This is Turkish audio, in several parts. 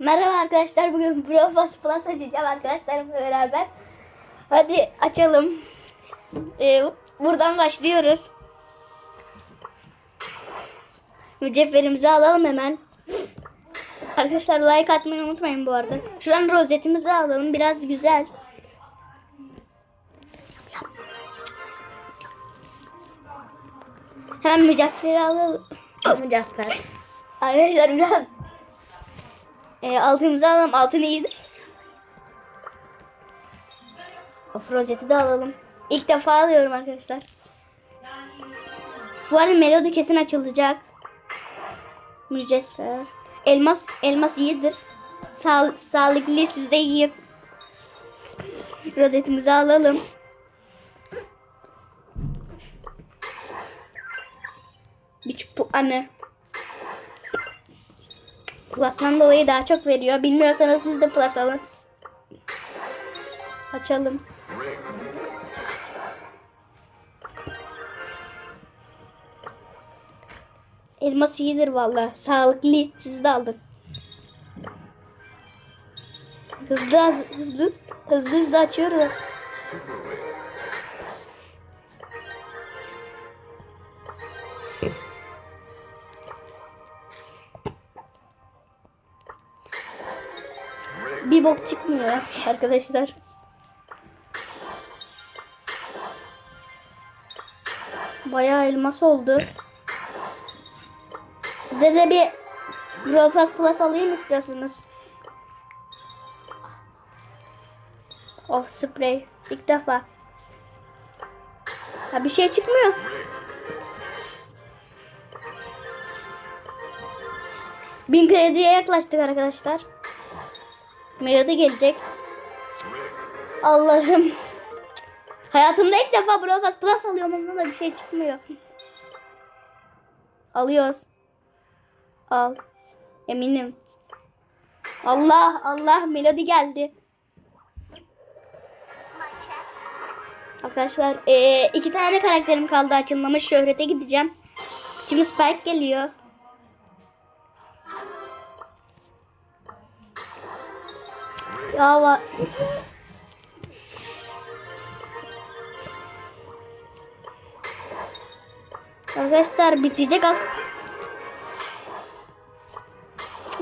Merhaba arkadaşlar. Bugün Profos Plus açacağım arkadaşlarımla beraber. Hadi açalım. Ee, buradan başlıyoruz. Mücevherimizi alalım hemen. Arkadaşlar like atmayı unutmayın bu arada. Şuradan rozetimizi alalım. Biraz güzel. Hemen mücevheri alalım. Mücevher. Arkadaşlar biraz e, altımızı alalım. Altın iyidir. Of rozeti de alalım. İlk defa alıyorum arkadaşlar. Bu arada melodi kesin açılacak. Mücevher. Elmas elmas iyidir. Sağ, sağlıklı siz de yiyin. Rozetimizi alalım. Bir çubuğu anne. Plus'tan dolayı daha çok veriyor. Bilmiyorsanız siz de Plus alın. Açalım. Elmas iyidir valla. Sağlıklı. Siz de alın. Hızlı hızlı hızlı hızlı açıyoruz. Bir bok çıkmıyor arkadaşlar. Bayağı elmas oldu. Size de bir Ropas Plus alayım istiyorsanız. Oh sprey. İlk defa. Ha bir şey çıkmıyor. Bin krediye yaklaştık arkadaşlar. Melodi gelecek. Allah'ım. Hayatımda ilk defa Brawl Pass Plus alıyorum ondan da bir şey çıkmıyor. Alıyoruz. Al. Eminim. Allah Allah melodi geldi. Arkadaşlar eee, iki tane karakterim kaldı açılmamış. Şöhrete gideceğim. Şimdi Spike geliyor. Ya va- Arkadaşlar bitecek az.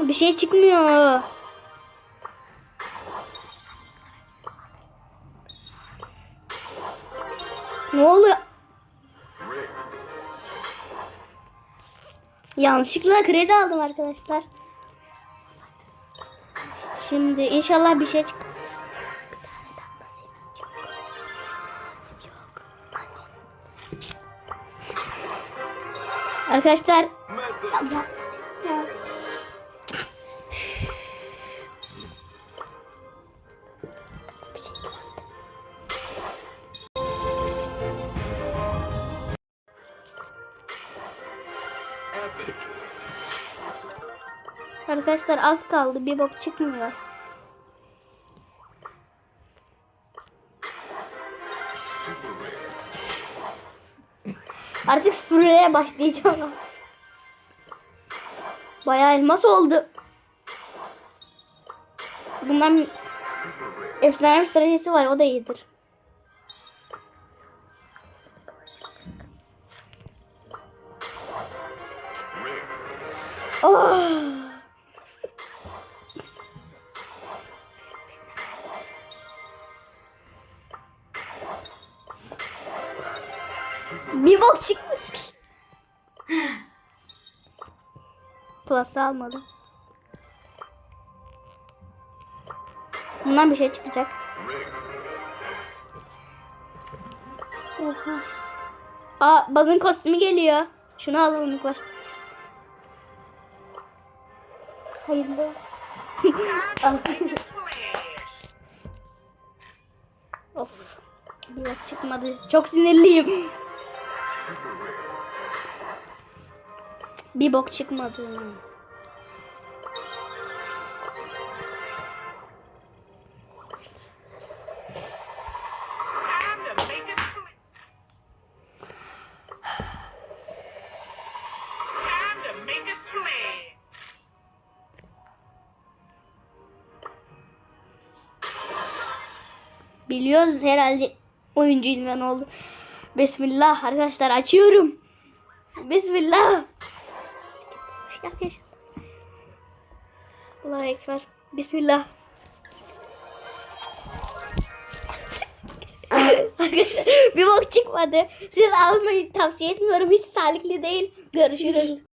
Bir şey çıkmıyor. Ne oluyor? Yanlışlıkla kredi aldım arkadaşlar. Şimdi inşallah bir şey çık. Arkadaşlar Ya. Arkadaşlar az kaldı. Bir bok çıkmıyor. Artık spreye başlayacağım. Bayağı elmas oldu. Bundan efsane bir stratejisi var. O da iyidir. Oh. Bir bok çıkmış. Plus almadım. Bundan bir şey çıkacak. Oha. Aa bazın kostümü geliyor. Şunu alalım baş. Hayırlı olsun. Of. Bir bak çıkmadı. Çok sinirliyim. Bir bok çıkmadı. Biliyoruz herhalde oyuncu ilmen oldu. Bismillah arkadaşlar açıyorum. Bismillah. Yaklaş. Allahu Ekber. Bismillah. Arkadaşlar bir bok çıkmadı. Siz almayı tavsiye etmiyorum. Hiç sağlıklı değil. Görüşürüz.